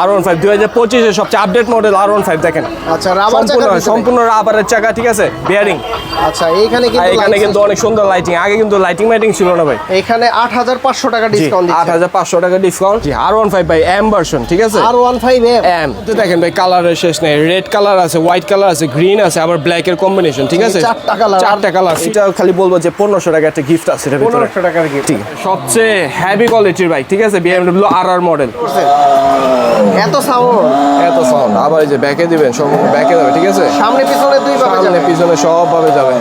আর one five দুই হাজার পঁচিশের সবচেয়ে update model R one five দেখেন। আচ্ছা রাবার সম্পূর্ণ সম্পূর্ণ রাবারের চাকা ঠিক আছে? বিয়ারিং আচ্ছা কিন্তু এখানে কিন্তু অনেক সুন্দর লাইটিং আগে কিন্তু লাইটিং মাইটিং ছিল না ভাই। এখানে আট হাজার পাঁচশো টাকা ডিসকাউন্ট আট হাজার পাঁচশো টাকা ডিসকাউন্ট আর ওয়ান ফাইভ ভাই এম ভার্সন ঠিক আছে? R one five M M দেখেন ভাই কালারের শেষ নেই। রেড কালার আছে হোয়াইট কালার আছে গ্রিন আছে আবার ব্ল্যাক এর কম্বিনেশন ঠিক আছে? চারটা colour। চারটা কালার এটা খালি বলব যে পনেরোশো টাকা একটা গিফট আছে এটার পনেরোশো টাকার গিফট সবচেয়ে হেভি কোয়ালিটির বাইক ঠিক আছে? বিএমডব্লিউ আর আর মডেল এত সাউন্ড এত সাউন্ড আবার এই যে ব্যাকে দিবেন সম্পূর্ণ ব্যাকে যাবে ঠিক আছে? সামনে পিছনে দুই ভাবে সামনে পিছনে সব ভাবে যাবে।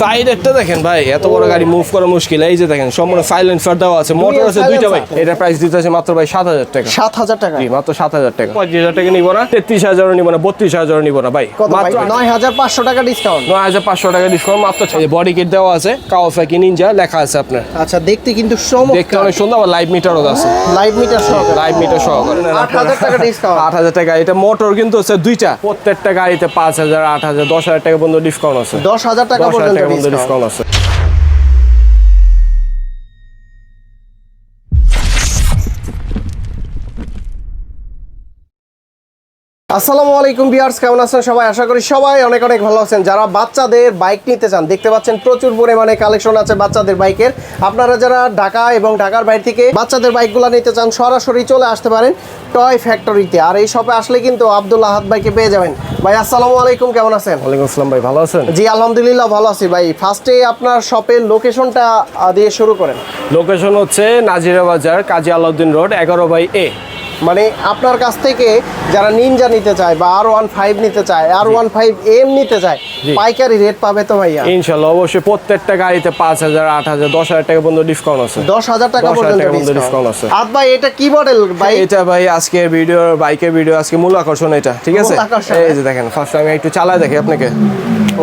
সাইডেরটা দেখেন ভাই এত বড় গাড়ি মুভ করা মুশকিল। এই যে দেখেন সম্পূর্ণ সাইলেন্সার দেওয়া আছে। মোটর আছে দুইটা ভাই। এটা প্রাইস দিতে আছে মাত্র ভাই সাত হাজার টাকা। সাত হাজার টাকা। মাত্র সাত হাজার টাকা। পঁচিশ হাজার টাকা নিবো না। তেত্রিশ হাজারও নিবো না বত্রিশ হাজারও নিবো না ভাই। মাত্র নয় হাজার পাঁচশো টাকা ডিসকাউন্ট নয় হাজার পাঁচশো টাকা ডিসকাউন্ট মাত্র বডি কিট দেওয়া আছে কাওয়াসাকি নিনজা লেখা আছে আপনার। আচ্ছা দেখতে কিন্তু দেখতে অনেক সুন্দর আবার লাইভ মিটারও আছে। লাইভ মিটার সহ লাইভ মিটার সহকারে। আট আট হাজার টাকা। এটা মোটর কিন্তু হচ্ছে দুইটা। প্রত্যেকটা গাড়িতে পাঁচ হাজার আট হাজার দশ হাজার টাকা পর্যন্ত ডিসকাউন্ট আছে। দশ হাজার টাকা পর্যন্ত টাকা পর্যন্ত ডিসকাউন্ট ডিসকাউন্ট আছে। আসসালামু আলাইকুম বিয়ার্স কেমন আছেন সবাই? আশা করি সবাই অনেক অনেক ভালো আছেন। যারা বাচ্চাদের বাইক নিতে চান দেখতে পাচ্ছেন প্রচুর পরিমাণে কালেকশন আছে বাচ্চাদের বাইকের। আপনারা যারা ঢাকা এবং ঢাকার বাইরে থেকে বাচ্চাদের বাইকগুলো নিতে চান সরাসরি চলে আসতে পারেন টয় ফ্যাক্টরিতে। আর এই শপে আসলে কিন্তু আব্দুল আহাদ ভাইকে পেয়ে যাবেন। ভাই আসসালামু আলাইকুম কেমন আছেন? ওয়ালাইকুম আসসালাম ভাই ভালো আছেন? জি আলহামদুলিল্লাহ ভালো আছি ভাই। ফার্স্টে আপনার শপের লোকেশনটা দিয়ে শুরু করেন। লোকেশন হচ্ছে নাজিরা বাজার কাজী আলাউদ্দিন রোড এগারো বাই এ। মানে আপনার কাছ থেকে যারা নিনজা নিতে চায় বা আর ওয়ান ফাইভ নিতে চায় আর ওয়ান ফাইভ এম নিতে চায় পাইকারি রেট পাবে তো ভাইয়া? ইনশাল্লাহ অবশ্যই প্রত্যেকটা গাড়িতে পাঁচ হাজার আট হাজার দশ হাজার টাকা পর্যন্ত ডিসকাউন্ট আছে। দশ হাজার টাকা পর্যন্ত ডিসকাউন্ট আছে। আর ভাই এটা কি মডেল ভাই? এটা ভাই আজকে ভিডিও বাইকের ভিডিও আজকে মূল আকর্ষণ এটা ঠিক আছে? এই যে দেখেন ফার্স্ট আমি একটু চালায় দেখি আপনাকে।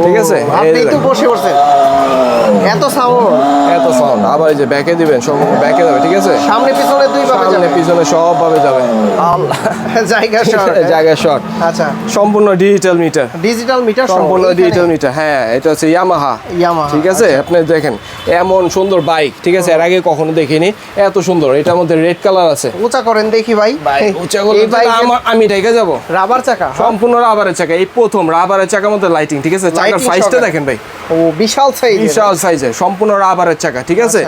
ঠিক আছে? আপনি তো বসে পড়ছেন এত সাউন্ড সাউন্ড আবার এই যে ব্যাকে দিবেন সম্পূর্ণ ব্যাকে যাবে ঠিক আছে? সামনে পিছনে দুই ভাবে সামনে পিছনে সব ভাবে যাবে। জায়গা শর্ট জায়গায় শর্ট আচ্ছা। সম্পূর্ণ ডিজিটাল মিটার ডিজিটাল মিটার সম্পূর্ণ ডিজিটাল মিটার হ্যাঁ এটা হচ্ছে ইয়ামাহা Yamaha, ঠিক আছে? আপনি দেখেন এমন সুন্দর বাইক ঠিক আছে? এর আগে কখনো দেখিনি এত সুন্দর। এটার মধ্যে রেড কালার আছে। উঁচা করেন দেখি ভাই। উঁচা করলে আমি ঢেকে যাব। রাবার চাকা সম্পূর্ণ রাবারের চাকা এই প্রথম রাবারের চাকার মধ্যে লাইটিং ঠিক আছে? চাকার সাইজটা দেখেন ভাই। ও বিশাল সাইজ বিশাল সাইজের সম্পূর্ণ রাবারের চাকা। ঠিক আছে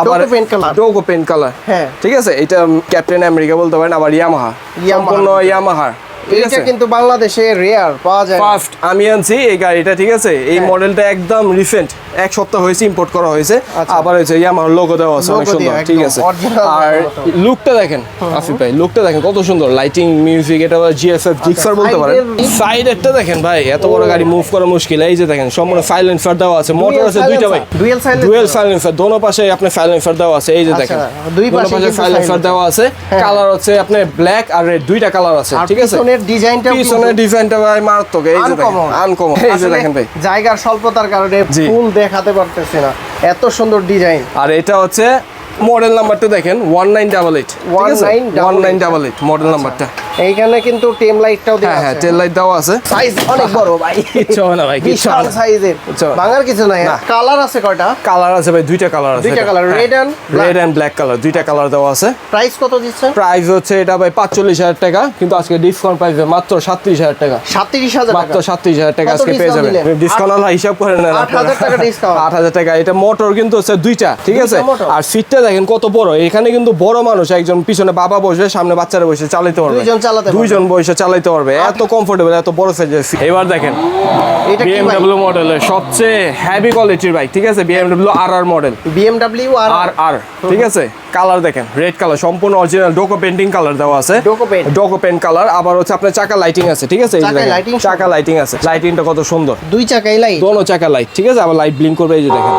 আবার paint color। Doco paint colour হ্যাঁ। ঠিক আছে এটা ক্যাপ্টেন আমেরিকা বলতে পারেন আবার ইয়ামাহা। সম্পূর্ণ ইয়ামাহা এটা কিন্তু বাংলাদেশে রেয়ার পাওয়া যায় ফার্স্ট আমি আনছি এই গাড়িটা ঠিক আছে? এই হ্যাঁ। মডেলটা একদম রিসেন্ট এক সপ্তাহ হয়েছে ইম্পোর্ট করা হয়েছে। আচ্ছা। আবার হয়েছে ইয়ামাহার লোগো দেওয়া আছে অনেক সুন্দর ঠিক আছে? আর। লুকটা দেখেন আফিফ ভাই লুকটা দেখেন কত সুন্দর। লাইটিং মিউজিক এটা জিএসএফ জিক্সার বলতে পারেন। side এর- দেখেন ভাই এত বড় গাড়ি মুভ করা মুশকিল। এই যে দেখেন সম্পূর্ণ সাইলেন্সার দেওয়া আছে মোটর আছে দুইটা ভাই। ডুয়েল সাইলেন্সার দোনো পাশে আপনি সাইলেন্সার দেওয়া আছে এই যে আচ্ছা, দেখেন। দুই পাশে সাইলেন্সার দেওয়া আছে। হ্যাঁ। কালার হচ্ছে আপনার ব্ল্যাক আর রেড দুইটা কালার আছে ঠিক আছে? পিছনের ডিজাইনটা পিছনের ডিজাইনটা ভাই মারাত্মক এই যে দেখেন আনকমন এই যে দেখেন ভাই। জায়গার স্বল্পতার কারণে ফুল দেখাতে পারতেছি না। এত সুন্দর ডিজাইন। আর এটা হচ্ছে মডেল নাম্বারটা দেখেন one nine double eight 1988 one nine double eight model নাম্বারটা এইখানে কিন্তু টেম লাইটটাও দেওয়া হ্যাঁ হ্যাঁ আছে। টেল লাইট দেওয়া আছে। সাইজ অনেক বড় ভাই। কিচ্ছু না ভাই কিচ্ছু না। সাইজের। না। ভাঙার কিছু নাই। না। কালার আছে কয়টা? কালার আছে ভাই দুইটা কালার আছে দুইটা red and black। Red and black colour দুইটা কালার দেওয়া আছে। প্রাইস কত দিচ্ছেন? প্রাইস হচ্ছে এটা ভাই পাঁচচল্লিশ হাজার টাকা কিন্তু আজকে ডিসকাউন্ট প্রাইস মাত্র সাতত্রিশ হাজার টাকা। সাতত্রিশ হাজার টাকা। মাত্র সাতত্রিশ হাজার টাকা আজকে পেয়ে যাবেন। ডিসকাউন্ট আল্লাহ হিসাব করে নেন আট হাজার টাকা discount। আট হাজার টাকা এটা মোটর কিন্তু হচ্ছে দুইটা ঠিক আছে। আর সিটটা দেখেন কত বড় এখানে কিন্তু বড় মানুষ একজন পিছনে বাবা বসে সামনে বাচ্চারা বসে চালাতে পারবে। চালাতে দুইজন বসে চালাতে পারবে। এত কমফোর্টেবল এত বড় সাইজের সিট। এবার দেখেন এটা কি ভাই? মডেলের সবচেয়ে হেভি কোয়ালিটির বাইক ঠিক আছে? আর আর মডেল আর আর ঠিক আছে? কালার দেখেন রেড কালার সম্পূর্ণ অরিজিনাল ডোকো পেন্টিং কালার দেওয়া আছে। Doco paint। Doco paint colour আবার হচ্ছে আপনার চাকা লাইটিং আছে ঠিক আছে? চাকা লাইটিং আছে। লাইটিংটা কত সুন্দর। দুই চাকাই লাইট দোনো চাকা লাইট ঠিক আছে? আবার লাইট ব্লিঙ্ক করবে এই যে দেখেন।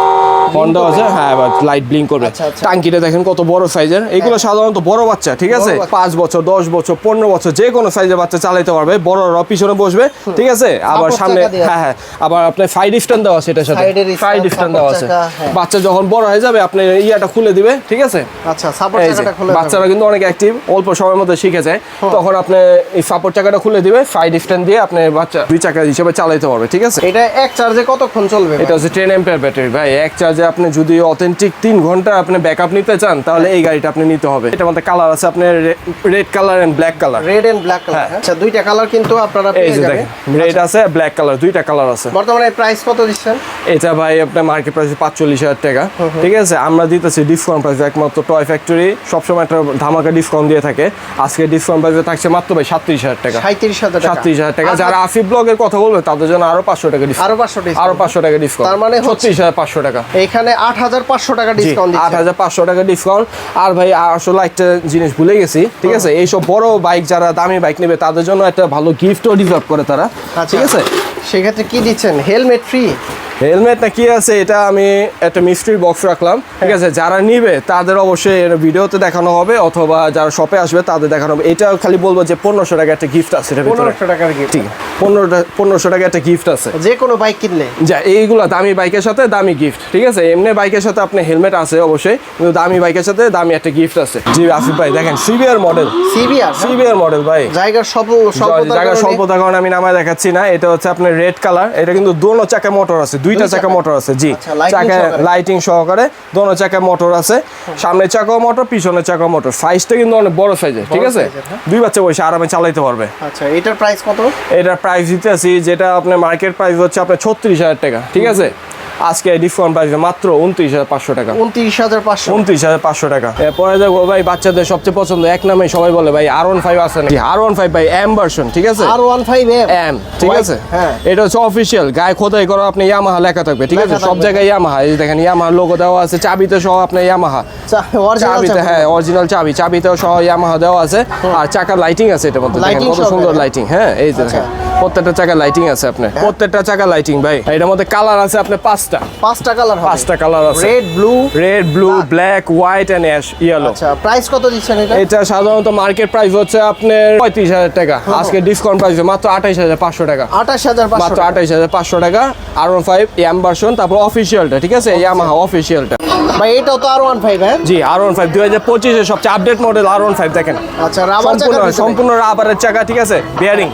হন্ডা আছে? হ্যাঁ লাইট ব্লিঙ্ক করবে। আচ্ছা, আচ্ছা। টাঙ্কিটা দেখেন কত বড় সাইজের এগুলো সাধারণত বড় বাচ্চা ঠিক আছে? পাঁচ বছর দশ বছর পনেরো বছর যে কোনো সাইজের বাচ্চা চালাতে পারবে। বড়রা পিছনে বসবে ঠিক আছে? আবার সামনে হ্যাঁ হ্যাঁ। আবার আপনার ফাইভ স্ট্যান্ড দেওয়া আছে এটার সাথে। এর স্ট্যান্ড দেওয়া আছে। হ্যাঁ। বাচ্চা যখন বড় হয়ে যাবে আপনি ইয়াটা খুলে দিবে ঠিক আছে? আচ্ছা সাপোর্ট চাকাটা খুলে বাচ্চারা কিন্তু অনেক অ্যাক্টিভ অল্প সময়ের মধ্যে শিখে যায়। তখন আপনি এই সাপোর্ট চাকাটা খুলে দিবে সাইড স্ট্যান্ড দিয়ে আপনি বাচ্চা দুই চাকা হিসেবে চালাইতে পারবে ঠিক আছে? এটা এক চার্জে কতক্ষণ চলবে এটা হচ্ছে টেন এম্পিয়ার ব্যাটারি ভাই। এক চার্জ যে আপনি যদি অথেন্টিক তিন ঘণ্টা আপনি ব্যাকআপ নিতে চান তাহলে এই গাড়িটা আপনি নিতে হবে। এটার মধ্যে কালার আছে আপনার red colour and black colour red and black colour. আচ্ছা দুইটা কালার কিন্তু আপনারা পেয়ে যাবেন। রেড আছে ব্ল্যাক কালার দুইটা কালার আছে। বর্তমানে প্রাইস কত দিচ্ছেন? এটা ভাই আপনার মার্কেট প্রাইস পাঁচচল্লিশ হাজার টাকা ঠিক আছে? আমরা দিতেছি ডিসকাউন্ট প্রাইস একমাত্র টয় ফ্যাক্টরি সবসময় একটা ধামাকা ডিসকাউন্ট দিয়ে থাকে। আজকে ডিসকাউন্ট প্রাইসে থাকছে মাত্র ভাই সাতত্রিশ হাজার টাকা। সাঁত্রিশ হাজার টাকা। সাতত্রিশ হাজার টাকা। আচ্ছা, যারা আফিফ ব্লগের কথা বলবে তাদের জন্য আরও পাঁচশো টাকা ডিসকাউন্ট আরও পাঁচশো আরও পাঁচশো টাকা ডিসকাউন্ট তার মানে হচ্ছে- ছত্রিশ হাজার পাঁচশো টাকা। এখানে আট হাজার পাঁচশো টাকা ডিসকাউন্ট আট হাজার পাঁচশো টাকা ডিসকাউন্ট আর ভাই আসলে একটা জিনিস ভুলে গেছি ঠিক আছে? এইসব বড় বাইক যারা দামি বাইক নেবে তাদের জন্য একটা ভালো গিফটও ডিজার্ভ করে তারা ঠিক আছে? সেক্ষেত্রে কি দিচ্ছেন? হেলমেট ফ্রি হেলমেট না কি আছে এটা আমি একটা মিস্ট্রি বক্স রাখলাম। ঠিক আছে যারা নিবে তাদের অবশ্যই ভিডিওতে দেখানো হবে অথবা যারা শপে আসবে তাদের দেখানো হবে। এটা খালি বলব যে পনেরোশো টাকা একটা গিফট আছে পনেরোশো টাকার গিফট ঠিক পনেরোটা পনেরোশো টাকা একটা গিফট আছে। যে কোনো বাইক কিনলে। যা এইগুলো দামি বাইকের সাথে দামি গিফট ঠিক আছে? এমনি বাইকের সাথে আপনার হেলমেট আছে অবশ্যই কিন্তু দামি বাইকের সাথে দামি একটা গিফট আছে। জি আসিফ ভাই দেখেন CBR model CBR CBR model ভাই। জায়গার সব স্বল্পতার জায়গা কারণে- স্বল্পতার কারণে আমি নামায় দেখাচ্ছি না এটা হচ্ছে আপনার রেড কালার এটা কিন্তু দোনো চাকা মোটর আছে দুইটা চাকা? মোটর আছে জি। আচ্ছা, চাকা লাইটিং সহকারে। দোনো চাকা মোটর আছে সামনের চাকা মোটর পিছনের চাকা মোটর সাইজটা কিন্তু অনেক বড় সাইজের ঠিক আছে? হ্যাঁ। দুই বাচ্চা বসে আরামে চালাইতে পারবে। আচ্ছা এটার প্রাইস কত? এটার প্রাইস দিতে আছি যেটা আপনার মার্কেট প্রাইস হচ্ছে আপনার ছত্রিশ হাজার টাকা ঠিক আছে? আজকে ডিসকাউন্ট প্রাইস মাত্র উনত্রিশ হাজার পাঁচশো টাকা। উনত্রিশ হাজার পাঁচশো উনত্রিশ হাজার পাঁচশো টাকা। এরপরে দেখো ভাই বাচ্চাদের সবচেয়ে পছন্দ এক নামে সবাই বলে ভাই আর ওয়ান ফাইভ আছে নাকি আর ওয়ান ফাইভ ভাই এম ভার্সন ঠিক আছে? আর ওয়ান ফাইভ এম ঠিক আছে? হ্যাঁ। এটা হচ্ছে অফিসিয়াল গায়ে খোদাই করা আপনি ইয়ামাহা লেখা থাকবে ঠিক আছে? সব জায়গায় ইয়ামাহা এই দেখেন ইয়ামাহা লোগো দেওয়া আছে চাবিতে সহ আপনার ইয়ামাহা চাবিতে হ্যাঁ অরিজিনাল চাবি চাবিতেও সহ ইয়ামাহা দেওয়া আছে। আর চাকার লাইটিং আছে এটার মধ্যে দেখেন কত সুন্দর লাইটিং হ্যাঁ এই যে আচ্ছা। দেখেন প্রত্যেকটা চাকার লাইটিং আছে আপনার। প্রত্যেকটা চাকার লাইটিং ভাই। এটার মধ্যে কালার আছে আপনার পাঁচটা। পাঁচটা কালার পাঁচটা কালার আছে। Red blue red blue black white and ash yellow আচ্ছা প্রাইস কত দিচ্ছেন এটা? এটা সাধারণত মার্কেট প্রাইস হচ্ছে আপনার পঁয়ত্রিশ হাজার টাকা। আজকে ডিসকাউন্ট প্রাইস মাত্র আঠাইশ হাজার পাঁচশো টাকা। আঠাশ হাজার মাত্র আঠাইশ হাজার পাঁচশো টাকা R one five M version তারপর অফিসিয়ালটা ঠিক আছে? ইয়ামাহা অফিসিয়ালটা ভাই এটাও তো আর ওয়ান ফাইভ হ্যাঁ? জি আর ওয়ান ফাইভ দুই হাজার পঁচিশের সবচেয়ে update model R one five দেখেন। আচ্ছা রাবার সম্পূর্ণ সম্পূর্ণ রাবারের চাকা ঠিক আছে? বিয়ারিং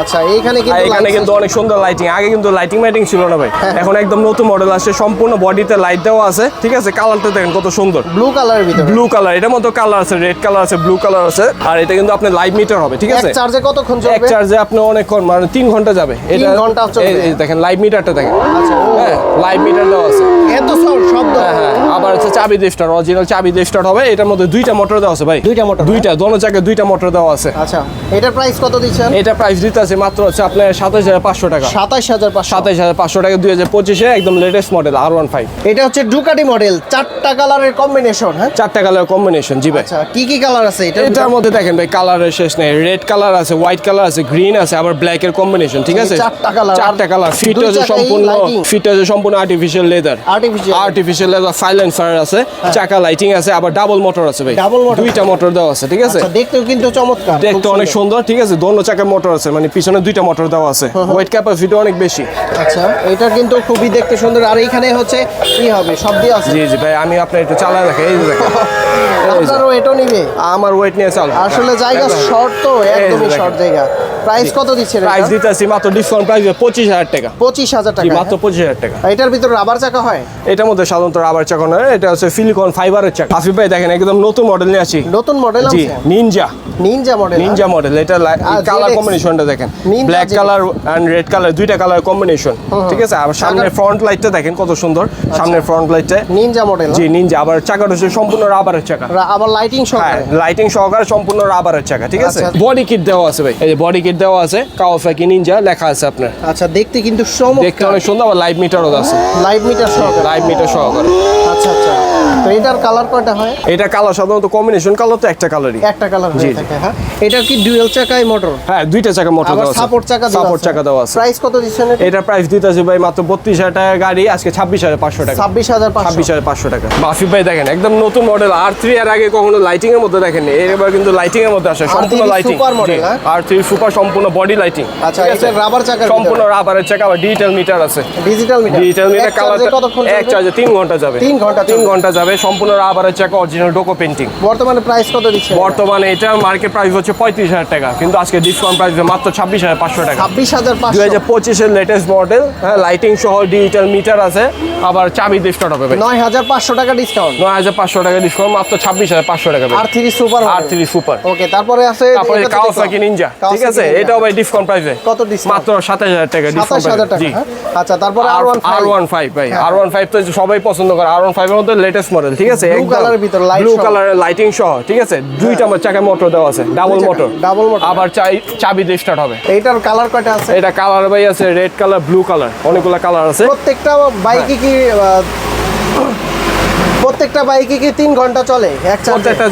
আচ্ছা এইখানে কিন্তু এখানে কিন্তু অনেক সুন্দর লাইটিং আগে কিন্তু লাইটিং মাইটিং ছিল না ভাই। হ্যাঁ। এখন একদম নতুন মডেল আসছে সম্পূর্ণ বডিতে লাইট দেওয়া আছে ঠিক আছে? কালারটা দেখেন কত সুন্দর। ব্লু কালারের ভিতরে। ব্লু কালার এটার মতো কালার আছে রেড কালার আছে ব্লু কালার আছে আর এটা কিন্তু আপনার লাইভ মিটার হবে ঠিক আছে? চার্জে কতক্ষণ এক চলবে চার্জে আপনি অনেকক্ষণ মানে তিন ঘণ্টা যাবে। এটা ঘণ্টা চলবে। দেখেন লাইভ মিটারটা দেখেন। আচ্ছা, হ্যাঁ লাইভ মিটার দেওয়া আছে। এত শব্দ। হ্যাঁ হ্যাঁ আবার হচ্ছে চাবি দিয়ে স্টার্ট অরিজিনাল চাবি দিয়ে স্টার্ট হবে। এটার মধ্যে দুইটা মোটর দেওয়া আছে ভাই। দুইটা motor, দুইটা দোনো জায়গায় দুইটা মোটর দেওয়া আছে। আচ্ছা এটার প্রাইস কত দিচ্ছেন? এটা প্রাইস দিতে আছে মাত্র হচ্ছে আপনার সাতাশ হাজার পাঁচশো টাকা। সাতাশ হাজার সাতাশ হাজার পাঁচশো টাকা দুই হাজার পঁচিশে একদম latest model R one five এটা হচ্ছে ডুকাটি মডেল চারটা কালারের কম্বিনেশন হ্যাঁ? চারটা কালার কম্বিনেশন জি ভাই। আচ্ছা কি কি কালার আছে এটা এটার মধ্যে দেখেন ভাই কালারের শেষ নেই। রেড কালার আছে হোয়াইট কালার আছে গ্রিন আছে আবার ব্ল্যাক এর কম্বিনেশন ঠিক আছে? চারটা কালার চারটা কালার ফিট আছে সম্পূর্ণ। ফিট আছে সম্পূর্ণ artificial leather Artificial। Artificial leather silencer আছে চাকা লাইটিং আছে আবার ডাবল মোটর আছে ভাই। Double motor। দুইটা মোটর দেওয়া আছে ঠিক আছে? আচ্ছা দেখতেও কিন্তু চমৎকার দেখতে অনেক সুন্দর। ঠিক আছে? দোনো চাকার মোটর আছে মানে পিছনে দুইটা মোটর দেওয়া আছে। ওয়েট ক্যাপাসিটি অনেক বেশি। আচ্ছা এটা কিন্তু খুবই দেখতে সুন্দর। আর এইখানে হচ্ছে কি হবে? সব দিয়ে আছে? জি জি ভাই আমি আপনার একটু চালা দেখে এই দেখেন। আপনারও এটাও নিবে? আমার ওয়েট নিয়ে চাল। আসলে জায়গা শর্ট তো একদমই শর্ট জায়গা। প্রাইস কত দিচ্ছেন প্রাইস দিতে আছি মাত্র ডিসকাউন্ট প্রাইস পঁচিশ হাজার টাকা। পঁচিশ হাজার জি টাকা মাত্র পঁচিশ হাজার টাকা। হ্যাঁ? এটার ভিতরে রাবার চাকা হয়? এটার মধ্যে সাধারণত রাবার চাকা নয় এটা হচ্ছে সিলিকন ফাইবারের চাকা আসিফ ভাই দেখেন একদম নতুন মডেল নিয়ে আসি। নতুন মডেল জি Ninja Ninja model Ninja model এটা আর কালার কম্বিনেশনটা দেখেন। Black colour and red colour দুইটা কালার কম্বিনেশন ঠিক আছে? আবার সামনের ফ্রন্ট লাইটটা দেখেন কত সুন্দর। সামনের ফ্রন্ট লাইটটা নিনজা মডেল জি নিনজা আবার চাকাটা হচ্ছে সম্পূর্ণ রাবারের চাকা আবার লাইটিং হ্যাঁ সহকারে লাইটিং সহকারে সম্পূর্ণ রাবারের চাকা ঠিক আছে? আচ্ছা। বডি কিট দেওয়া আছে ভাই। এই যে বডি কিট দেওয়া আছে কাওয়াসাকি নিনজা লেখা আছে আপনার। আচ্ছা দেখতে কিন্তু দেখতে অনেক সুন্দর আবার লাইভ মিটারও আছে। লাইভ মিটার সহকারে। লাইভ মিটার সহকারে। আচ্ছা আচ্ছা তো এটার কালার কয়টা হয়? এটা কালার সাধারণত কম্বিনেশন কালার তো একটা কালারই একটা কালার হয়ে থাকে হ্যাঁ? এটা কি ডুয়েল চাকায় মোটর হ্যাঁ দুইটা চাকা মোটর দেওয়া আছে। সাপোর্ট চাকা সাপোর্ট চাকা দেওয়া আছে। প্রাইস কত দিচ্ছেন এটা? প্রাইস দিতেছে ভাই মাত্র বত্রিশ হাজার টাকা গাড়ি আজকে ছাব্বিশ হাজার পাঁচশো টাকা। ছাব্বিশ হাজার ছাব্বিশ পাঁচশো হাজার পাঁচশো টাকা। বাফিফ ভাই দেখেন একদম নতুন মডেল আর থ্রি এর আগে কখনো লাইটিং এর মধ্যে দেখেন এবার কিন্তু লাইটিং এর মধ্যে আসে সম্পূর্ণ লাইটিং model, হ্যাঁ? আর থ্রি সুপার সম্পূর্ণ বডি লাইটিং আচ্ছা এটা রাবার চাকা সম্পূর্ণ রাবারের চাকা আবার ডিজিটাল মিটার আছে। Digital meter digital meter colour কতক্ষণ এক চার্জে তিন ঘণ্টা যাবে। তিন ঘণ্টা তিন ঘণ্টা যাবে সম্পূর্ণ রাবারের চাকা অরিজিনাল ডোকো পেন্টিং বর্তমানে প্রাইস কত দিচ্ছেন বর্তমানে এটা মার্কেট প্রাইস হচ্ছে পঁয়ত্রিশ হাজার টাকা কিন্তু আজকে ডিসকাউন্ট প্রাইস মাত্র ছাব্বিশ হাজার পাঁচশো টাকা। ছাব্বিশ হাজার দুই হাজার পঁচিশের লেটেস্ট মডেল হ্যাঁ লাইটিং সহ ডিজিটাল মিটার আছে আবার চাবি স্টার্ট হবে নয় হাজার পাঁচশো টাকা ডিসকাউন্ট নয় হাজার পাঁচশো টাকা ডিসকাউন্ট মাত্র ছাব্বিশ হাজার পাঁচশো টাকা R three super R three super okay তারপরে আছে তারপরে কাওয়াসাকি নিনজা ঠিক আছে। এটাও ভাই ডিসকাউন্ট প্রাইসে কত discount? মাত্র সাতাশ হাজার টাকা ডিসকাউন্ট হ্যাঁ? আচ্ছা তারপরে আর ওয়ান ফাইভ ভাই। আর ওয়ান ফাইভ তো সবাই পছন্দ করে। আর ওয়ান ফাইভ এর মধ্যে লেটেস্ট মডেল ঠিক আছে? Blue কালারের ভিতর ভিতরে ব্লু। কালারের লাইটিং সহ ঠিক আছে? দুইটা আমার চাকায় মোটর দেওয়া আছে ডাবল মোটর ডাবল মোটর আবার চাই- চাবি দিয়ে স্টার্ট হবে। এইটার কালার কয়টা আছে? এটা কালার ভাই আছে রেড কালার ব্লু কালার অনেকগুলো কালার আছে। প্রত্যেকটা বাইকে কি প্রত্যেকটা বাইকে কি তিন ঘণ্টা চলে? এক প্রত্যেকটা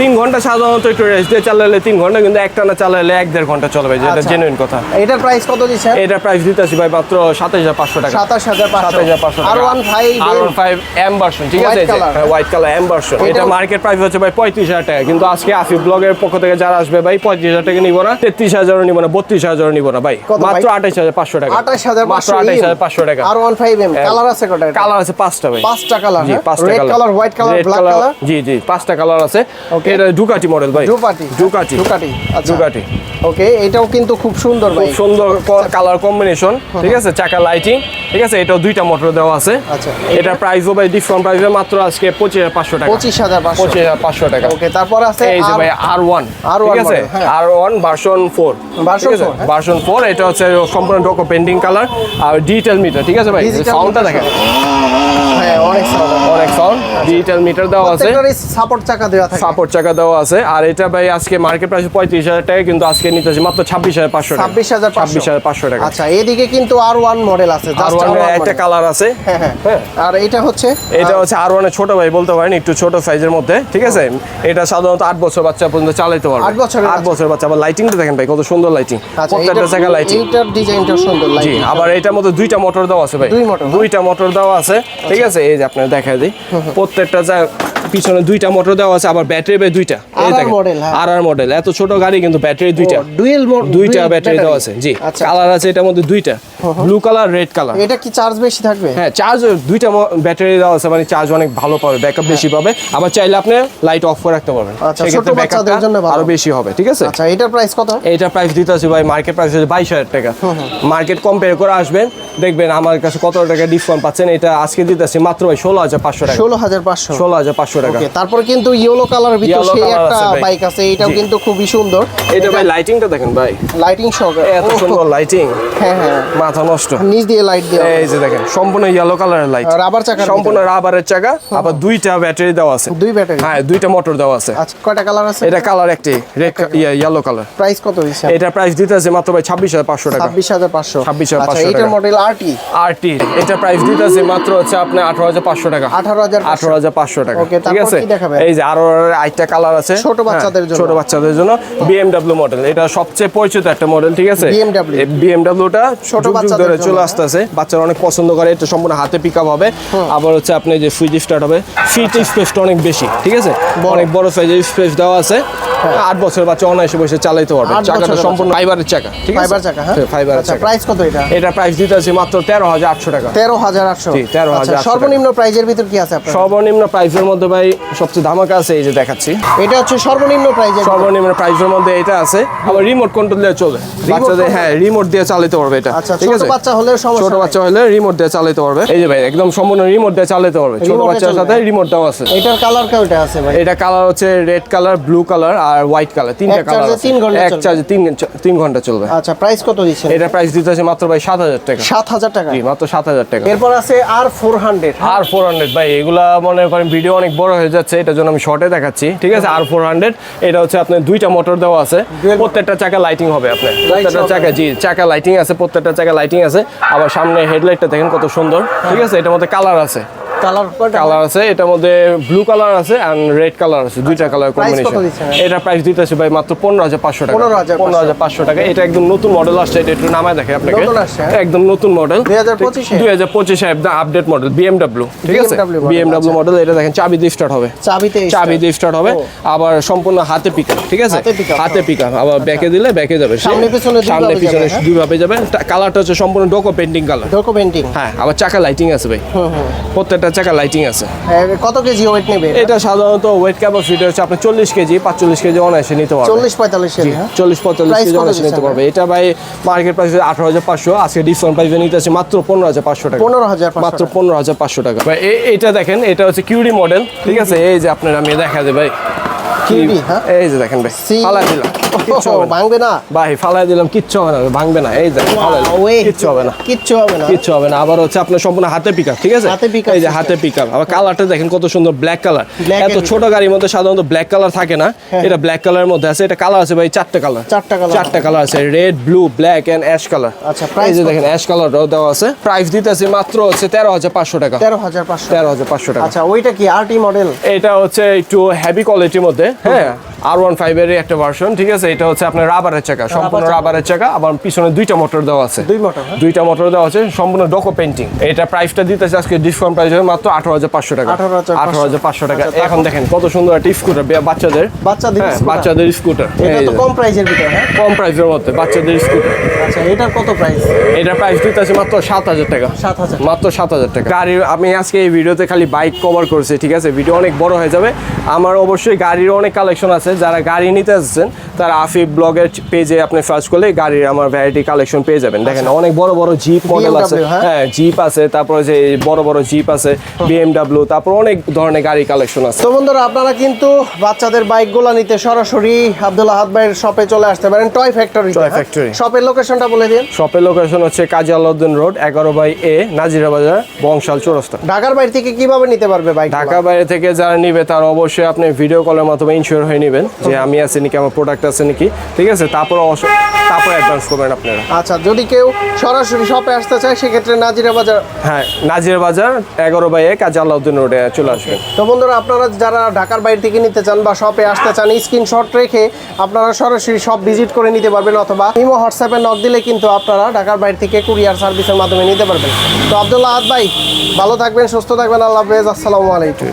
তিন ঘণ্টা সাধারণত একটু রেস্ট দিয়ে চালালে তিন ঘণ্টা কিন্তু একটা না চালালে এক দেড় ঘণ্টা চলবে যেটা আচ্ছা। জেনুইন কথা। এটার প্রাইস কত দিচ্ছেন? এটার প্রাইস দিতেছি ভাই মাত্র সাতাশ হাজার পাঁচশো টাকা। সাতাশ হাজার সাতাশ হাজার পাঁচশো R one five R one five M version ঠিক আছে? হোয়াইট কালার এম ভার্সন এটা মার্কেট প্রাইস হচ্ছে ভাই পঁয়ত্রিশ হাজার টাকা কিন্তু আজকে আসি ব্লগের পক্ষ থেকে যারা আসবে ভাই পঁয়ত্রিশ হাজার টাকা নিবো না তেত্রিশ হাজারও নিবো না বত্রিশ হাজারও নিবো না ভাই। মাত্র আঠাইশ হাজার পাঁচশো টাকা। আঠাশ হাজার মাত্র আঠাইশ হাজার পাঁচশো টাকা। R one five M colour আছে কটা? কালার আছে পাঁচটা ভাই। পাঁচটা কালার পাঁচটা red colour white colour black colour জি জি পাঁচটা কালার আছে. এটা ডুকাটি মডেল ভাই। ডুকাটি ডুকাটি ডুকাটি আচ্ছা। ডুকাটি ওকে এটাও কিন্তু খুব সুন্দর ভাই। সুন্দর কালার কম্বিনেশন ঠিক আছে? চাকা লাইটিং ঠিক আছে? এটাও দুইটা মোটর দেওয়া আছে। আচ্ছা। এটা প্রাইসও ভাই ডিসকাউন্ট প্রাইসে মাত্র আজকে পঁচিশ হাজার পাঁচশো টাকা। পঁচিশ হাজার পাঁচশো। পঁচিশ হাজার পাঁচশো টাকা। ওকে তারপর আছে এই যে আর- ভাই আর ওয়ান R1 ঠিক আছে? model, হ্যাঁ। R one version four Version 4, হ্যাঁ। ভার্সন ফোর এটা হচ্ছে সম্পূর্ণ ডোকো পেন্টিং কালার আর ডিজিটাল মিটার ঠিক আছে ভাই? সাউন্ডটা দেখেন। হ্যাঁ অনেক সাউন্ড অনেক সাউন্ড ডিজিটাল মিটার দেওয়া আছে। সাপোর্ট চাকা দেওয়া থাকে। সাপোর্ট চাকা দেওয়া আছে। আর এটা ভাই আজকে মার্কেট প্রাইস পঁয়ত্রিশ হাজার টাকা কিন্তু আজকে নিতেছি মাত্র ছাব্বিশ হাজার পাঁচশো টাকা। 26,500 ছাব্বিশ হাজার পাঁচশো টাকা। আচ্ছা এদিকে কিন্তু আর ওয়ান মডেল আছে ওয়ান R1 একটা কালার আছে। হ্যাঁ হ্যাঁ। হ্যাঁ। আর এটা হচ্ছে? এটা হচ্ছে আর ওয়ানের ছোট ভাই বলতে পারেন একটু ছোট সাইজের মধ্যে ঠিক আছে? এটা সাধারণত আট বছর বাচ্চা পর্যন্ত চালাতে পারবে। আট বছর আট বছর বাচ্চা আবার লাইটিংটা দেখেন ভাই কত সুন্দর লাইটিং আচ্ছা প্রত্যেকটা জায়গা লাইটিং এইটার ডিজাইনটা সুন্দর জি লাইটিং আবার এটার মধ্যে দুইটা মোটর দেওয়া আছে ভাই। দুই motor, হ্যাঁ? দুইটা মোটর দেওয়া আছে ঠিক আছে? এই যে আপনার দেখা দিই। প্রত্যেকটা পিছনে দুইটা মোটর দেওয়া আছে আবার ব্যাটারি ভাই দুইটা। এই দেখেন হ্যাঁ। আর আর মডেল এত ছোট গাড়ি কিন্তু ব্যাটারি দুইটা। ডুয়েল দুইটা ব্যাটারি দেওয়া আছে জি। আচ্ছা। কালার আছে এটার মধ্যে দুইটা ব্লু কালার রেড কালার এটা কি চার্জ বেশি থাকবে? হ্যাঁ চার্জ দুইটা ব্যাটারি দেওয়া আছে মানে চার্জ অনেক ভালো পাবে ব্যাকআপ বেশি পাবে। আবার চাইলে আপনি লাইট অফ করে রাখতে পারবেন। আচ্ছা, সেক্ষেত্রে ছোট বাচ্চাদের জন্য ভালো। আরও বেশি হবে ঠিক আছে? আচ্ছা এটার প্রাইস কত? এটা প্রাইস দিতে আছে ভাই মার্কেট প্রাইস হচ্ছে বাইশ হাজার টাকা। মার্কেট কম্পেয়ার করে আসবেন দেখবেন আমার কাছে কত টাকা ডিসকাউন্ট পাচ্ছেন। এটা আজকে দিতে আসছি মাত্র ভাই ষোলো হাজার পাঁচশো টাকা। ষোলো হাজার পাঁচশো। ষোলো হাজার পাঁচশো টাকা। ওকে তারপর কিন্তু ইয়েলো কালার ভিতর সেই একটা বাইক আছে এটাও কিন্তু খুবই সুন্দর। এটা ভাই লাইটিংটা দেখেন ভাই। লাইটিং সহ এত সুন্দর লাইটিং হ্যাঁ হ্যাঁ। মাথা নষ্ট। নিচ দিয়ে লাইট দেওয়া এই যে দেখেন সম্পূর্ণ ইয়েলো কালারের লাইট রাবার চাকা সম্পূর্ণ রাবারের চাকা আবার দুইটা ব্যাটারি দেওয়া আছে। দুই ব্যাটারি হ্যাঁ দুইটা মোটর দেওয়া আছে। আচ্ছা কয়টা কালার আছে? এটা কালার একটি রেড ইয়েলো কালার প্রাইস কত দিচ্ছে? এটা প্রাইস দিতে আছে মাত্র ভাই ছাব্বিশ হাজার পাঁচশো টাকা। ছাব্বিশ হাজার পাঁচশো। 26,500 আচ্ছা টাকা। মডেল আরটি আরটি এটা প্রাইস দিতে আছে মাত্র হচ্ছে আপনার আঠারো হাজার পাঁচশো টাকা। আঠারো হাজার আঠারো হাজার পাঁচশো টাকা। Okay, ঠিক আছে? এই যে আরও আরেকটা কালার আছে। ছোট বাচ্চাদের হ্যাঁ, জন্য। ছোট বাচ্চাদের জন্য বিএমডাব্লিউ মডেল এটা সবচেয়ে পরিচিত একটা মডেল ঠিক আছে? বিএমডাব্লিউটা ছোট বাচ্চাদের চলে আসতেছে। বাচ্চারা অনেক পছন্দ করে এটা সম্পূর্ণ হাতে পিক আপ হবে আবার হচ্ছে আপনি যে সুইচ স্টার্ট হবে। সিট স্পেসটা অনেক বেশি ঠিক আছে? অনেক বড় সাইজের স্পেস দেওয়া আছে। আট বছর বাচ্চা অনায়াসে বসে চালাইতে পারবে। হ্যাঁ। চাকাটা সম্পূর্ণ ফাইবারের চাকা ঠিক আছে? ফাইবার চাকা হ্যাঁ? ফাইবারের আচ্ছা চাকা। প্রাইস কত এটা? এটা প্রাইস দিতে আছে মাত্র তেরো হাজার আটশো টাকা। তেরো হাজার আটশো। জি, 13,800 আচ্ছা সর্বনিম্ন প্রাইজের ভিতর কি আছে আপনার? সর্বনিম্ন প্রাইসের মধ্যে ভাই সবচেয়ে ধামাকা আছে এই যে দেখাচ্ছি। এটা হচ্ছে সর্বনিম্ন প্রাইজের সর্বনিম্ন প্রাইসের মধ্যে এটা আছে। আবার রিমোট কন্ট্রোল দিয়ে চলে। বাচ্চাদের হ্যাঁ রিমোট দিয়ে চালাতে পারবে এটা আচ্ছা ঠিক ছোট আছে? বাচ্চা হলে সমস্যা ছোট বাচ্চা হলে রিমোট দিয়ে চালাতে পারবে। এই যে ভাই একদম সম্পূর্ণ রিমোট দিয়ে চালাতে পারবে। ছোট বাচ্চার সাথে রিমোট দেওয়া আছে। এটার কালার কেউটা আছে ভাই? এটা কালার হচ্ছে রেড কালার ব্লু কালার আর হোয়াইট কালার তিনটা কালার এক চলবে। চার্জে তিন তিন ঘণ্টা চলবে। আচ্ছা প্রাইস কত দিচ্ছেন? এটা প্রাইস দিতে আছে মাত্র ভাই সাত হাজার টাকা। সাত হাজার টাকা? জি মাত্র সাত হাজার টাকা। এরপর আছে R four hundred R four hundred ভাই এগুলা মনে করেন ভিডিও অনেক বড় হয়ে যাচ্ছে এটার জন্য আমি শর্টে দেখাচ্ছি। ঠিক আছে আর ফোর হান্ড্রেড এটা হচ্ছে আপনার দুইটা মোটর দেওয়া আছে। প্রত্যেকটা চাকা লাইটিং হবে আপনার। প্রত্যেকটা চাকা জি চাকা লাইটিং আছে প্রত্যেকটা চাকা লাইটিং আছে। আবার সামনে হেডলাইটটা দেখেন কত সুন্দর। ঠিক আছে এটার মধ্যে কালার আছে। কালার কালার আছে এটার মধ্যে ব্লু কালার আছে এন্ড রেড কালার আছে দুইটা কালার কম্বিনেশন এটা প্রাইস দিতেছে ভাই মাত্র পনেরো হাজার পাঁচশো টাকা। 15,500 পনেরো হাজার পাঁচশো টাকা। এটা একদম নতুন মডেল আসছে এটা একটু নামায় দেখে আপনাকে। হ্যাঁ? একদম নতুন মডেল 2025 এ? দুই হাজার আপডেট মডেল ঠিক আছে? BMW মডেল এটা দেখেন চাবি দিয়ে স্টার্ট হবে। চাবিতে চাবি দিয়ে স্টার্ট হবে। আবার সম্পূর্ণ হাতে পিক ঠিক আছে? হাতে up, আবার ব্যাকে দিলে ব্যাকে যাবে। সামনে পিছনে সামনে যাবে, পিছনে হ্যাঁ? দুইভাবে যাবে। কালারটা হচ্ছে সম্পূর্ণ ডোকো পেন্টিং কালার ডকুমেন্টিং হ্যাঁ আবার চাকা লাইটিং আছে ভাই। প্রত্যেকটা চাকা লাইটিং আছে। কত কেজি ওয়েট নেবে এটা? সাধারণত ওয়েট ক্যাপাসিটি হচ্ছে আপনার চল্লিশ কেজি পাঁচচল্লিশ কেজি অনায়াসে নিতে পারবে চল্লিশ পঁয়তাল্লিশ কেজি হ্যাঁ? চল্লিশ পঁয়তাল্লিশ কেজি অনায়াসে নিতে পারবে এটা ভাই মার্কেট প্রাইস আঠারো হাজার পাঁচশো আজকে ডিসকাউন্ট প্রাইসে নিতে আছে মাত্র পনেরো হাজার পাঁচশো টাকা। পনেরো হাজার মাত্র। পনেরো হাজার পাঁচশো টাকা। ভাই এটা দেখেন এটা হচ্ছে কিউডি মডেল ঠিক আছে? এই যে আপনার আমি দেখা যায় ভাই। কিউডি, হ্যাঁ? এই যে দেখেন ভাই সি- ভাঙবে না। ভাই ফালাই দিলাম কিচ্ছু হবে না ভাঙবে না। এই। ওয়ে কিচ্ছু হবে না। কিচ্ছু হবে না। কিচ্ছু হবে না। আবার হচ্ছে আপনার সম্পূর্ণ হাতে পিকআপ ঠিক আছে? হাতে pick এই যে হাতে পিকআপ আবার কালারটা দেখেন কত সুন্দর ব্ল্যাক কালার এত ছোট গাড়ির মধ্যে সাধারণত ব্ল্যাক কালার থাকে না। হ্যাঁ। এটা ব্ল্যাক কালারের মধ্যে আছে। এটা কালার আছে ভাই চারটে কালার চারটা colour। চারটা কালার আছে। Red blue black and ash colour আচ্ছা, যে কত? দেখেন অ্যাশ কালারটাও দেওয়া আছে। প্রাইস দিতেছে মাত্র হচ্ছে তেরো হাজার পাঁচশো টাকা। তেরো হাজার পাঁচশো। তেরো হাজার পাঁচশো টাকা। আচ্ছা ওইটা কি আরটি মডেল এটা হচ্ছে একটু হেভি কোয়ালিটির মধ্যে। হ্যাঁ। আর ওয়ান ফাইভের একটা ভার্সন ঠিক আছে? এটা হচ্ছে আপনার রাবারের চাকা সম্পূর্ণ রাবারের চাকা আবার পিছনে দুইটা মোটর দেওয়া আছে। দুই মোটর হ্যাঁ। দুইটা মোটর দেওয়া আছে সম্পূর্ণ ডকো পেন্টিং এটা প্রাইসটা দিতেছে আজকে ডিসকাউন্ট প্রাইস হবে মাত্র আঠারো হাজার পাঁচশো টাকা। 18,500 আঠারো হাজার পাঁচশো টাকা। আচ্ছা, এখন দেখেন কত সুন্দর একটা স্কুটার বাচ্চাদের। বাচ্চাদের হ্যাঁ, বাচ্চাদের স্কুটার কম প্রাইসের ভিতরে হ্যাঁ। কম প্রাইসের মধ্যে বাচ্চাদের স্কুটার আচ্ছা এটার কত প্রাইস এটার প্রাইস দিতেছে মাত্র সাত হাজার টাকা। সাত হাজার মাত্র সাত হাজার টাকা। গাড়ির আমি আজকে এই ভিডিওতে খালি বাইক কভার করছি ঠিক আছে? ভিডিও অনেক বড় হয়ে যাবে। আমার অবশ্যই গাড়ির অনেক কালেকশন আছে। যারা গাড়ি নিতে আসছেন তারা আফিফ ব্লগের পেজে আপনি সার্চ করলে গাড়ির আমার ভ্যারাইটি কালেকশন পেয়ে যাবেন। দেখেন অনেক বড় বড় জিপ মডেল আছে। হ্যাঁ? হ্যাঁ জিপ আছে তারপরে যে বড় বড় জিপ আছে বিএমডাব্লিউ তারপর অনেক ধরনের গাড়ি কালেকশন আছে। তো বন্ধুরা আপনারা কিন্তু বাচ্চাদের বাইকগুলো নিতে সরাসরি আব্দুল্লাহ হাত ভাইয়ের শপে চলে আসতে পারেন টয় ফ্যাক্টরি Toy Factory। শপের লোকেশনটা বলে দিন। শপের লোকেশন হচ্ছে কাজী আলাউদ্দিন রোড এগারো বাই এ নাজিরা বাজার বংশাল চৌরাস্তা। ঢাকার বাইরে থেকে কীভাবে নিতে পারবে বাইক ঢাকা বাইরে থেকে যারা নিবে তারা অবশ্যই আপনি ভিডিও কলের মাধ্যমে ইনশিওর হয়ে নেবেন যে আমি আছি নাকি আমার প্রোডাক্ট আছে নাকি। ঠিক আছে? তারপর তারপর অ্যাডভান্স করবেন আপনারা। আচ্ছা যদি কেউ সরাসরি শপে আসতে চায় সেক্ষেত্রে নাজিরা বাজার হ্যাঁ নাজির বাজার এগারো বাই এ কাজী আলাউদ্দিন রোডে চলে আসবেন। তো বন্ধুরা আপনারা যারা ঢাকার বাইরে থেকে নিতে চান বা শপে আসতে চান স্ক্রিনশট রেখে আপনারা সরাসরি শপ ভিজিট করে নিতে পারবেন অথবা ইমো হোয়াটসঅ্যাপে নক দিলে কিন্তু আপনারা ঢাকার বাইরে থেকে কুরিয়ার সার্ভিসের মাধ্যমে নিতে পারবেন। তো আবদুল্লাহ আদ ভাই, ভালো থাকবেন, সুস্থ থাকবেন, আল্লাহ হাফেজ, আসসালামু আলাইকুম।